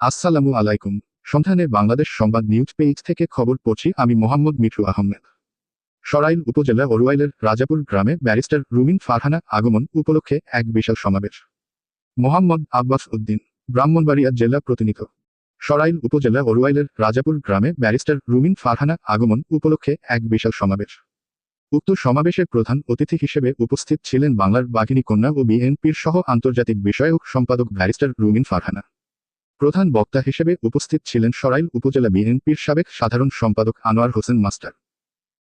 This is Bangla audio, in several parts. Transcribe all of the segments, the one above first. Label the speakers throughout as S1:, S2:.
S1: আসসালামু আলাইকুম। সন্ধানে বাংলাদেশ সংবাদ নিউজ পেজ থেকে খবর পড়ছি আমি মোহাম্মদ মিঠু আহমেদ। সরাইল উপজেলা ওরুয়াইলের রাজাপুর গ্রামে ব্যারিস্টার রুমিন ফারহানা আগমন উপলক্ষে এক বিশাল সমাবেশ। মোহাম্মদ আব্বাস উদ্দিন, ব্রাহ্মণবাড়িয়া জেলা প্রতিনিধি। সরাইল উপজেলা ওরুয়াইলের রাজাপুর গ্রামে ব্যারিস্টার রুমিন ফারহানা আগমন উপলক্ষে এক বিশাল সমাবেশ। উক্ত সমাবেশে প্রধান অতিথি হিসেবে উপস্থিত ছিলেন বাংলার বাঘিনী কন্যা ও বিএনপির সহ আন্তর্জাতিক বিষয়ক সম্পাদক ব্যারিস্টার রুমিন ফারহানা। প্রধান বক্তা হিসেবে উপস্থিত ছিলেন সরাইল উপজেলা বিএনপির সাবেক সাধারণ সম্পাদক আনোয়ার হোসেন মাস্টার।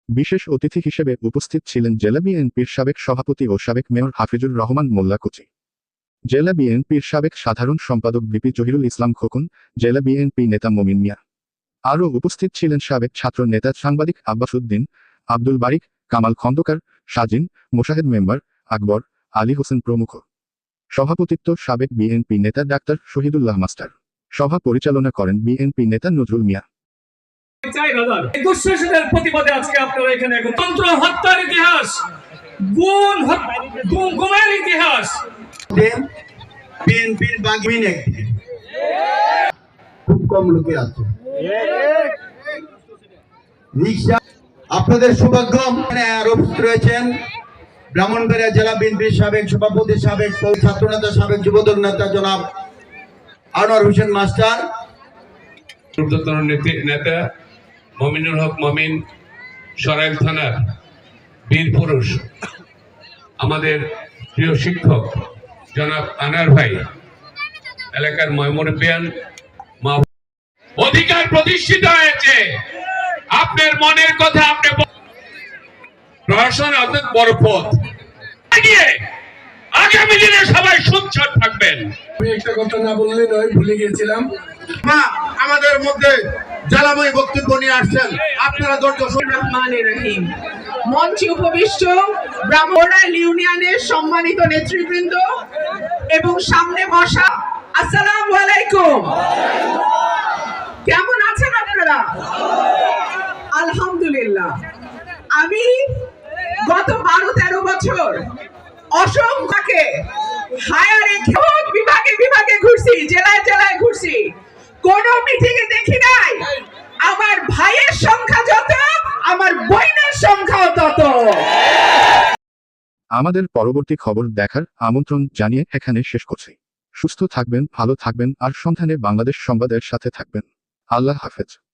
S1: বিশেষ অতিথি হিসেবে উপস্থিত ছিলেন জেলা বিএনপির সাবেক সভাপতি ও সাবেক মেয়র হাফিজুর রহমান মোল্লা কুচি। জেলা বিএনপির সাবেক সাধারণ সম্পাদক বিপি জহিরুল ইসলাম খোকন, জেলা বিএনপি নেতা মমিন মিয়া। আরও উপস্থিত ছিলেন সাবেক ছাত্র নেতা সাংবাদিক আব্বাস উদ্দিন, আব্দুল বারিক কামাল খন্দকার সাজিন মোশাহেদ মেম্বার আকবর আলী হোসেন প্রমুখ। সভাপতিত্ব সাবেক বিএনপি নেতা ডাক্তার শহীদুল্লাহ মাস্টার। সভা পরিচালনা করেন বিএনপি নেতা নজরুল মিয়া।
S2: চার হাজার এই দুঃশাসনের প্রতিবাদে আজকে আপনারা এখানে তন্ত্র হত্যার ইতিহাস গুণ হত- ইতিহাস।
S3: বিএনপির বাগিন খুব কম লোকে আছে। রিক্সা আপনাদের সৌভাগ্য রয়েছেন ব্রাহ্মণবাড়িয়া জেলা বিএনপির সাবেক সভাপতি, সাবেক ছাত্র নেতা সাবেক যুবদল নেতা জনাব আনোয়ার হোসেন মাস্টার।
S4: নেতা মমিনুল হক মমিন, সরাইল থানার বীর পুরুষ, আমাদের প্রিয় শিক্ষক জনাব আনার ভাই, এলাকার ময়মরবিয়ান মা অধিকার প্রতিষ্ঠিত হয়েছে। আপনার মনের কথা আপনি প্রশাসন অর্থাৎ বড় পথ। এগিয়ে। আগামী দিনে সবাই সুচ্ছাদ থাকবেন।
S5: আমি একটা কথা না বললে নয় ভুলে গিয়েছিলাম।
S3: মা আমাদের মধ্যে জ্বালাময় বক্তব্য নিয়ে আসছেন। আপনারা ধৈর্য সহকারে
S6: রহিম মঞ্চে উপবিষ্ট ইউনিয়নের সম্মানিত নেতৃবৃন্দ এবং সামনে বসা আসসালামু আলাইকুম। কেমন আছেন আপনারা? আমি গত বারো তেরো বছর অসংখ্যকে হায়ারে খেত বিভাগে বিভাগে ঘুরছি, জেলায় জেলায় ঘুরছি, কোন মিটিং এ দেখি নাই। আমার ভাইয়ের সংখ্যা যত, আমার বোনের সংখ্যাও তত।
S1: আমাদের পরবর্তী খবর দেখার আমন্ত্রণ জানিয়ে এখানে শেষ করছি। সুস্থ থাকবেন, ভালো থাকবেন, আর সন্ধানে বাংলাদেশ সংবাদের সাথে থাকবেন। আল্লাহ হাফেজ।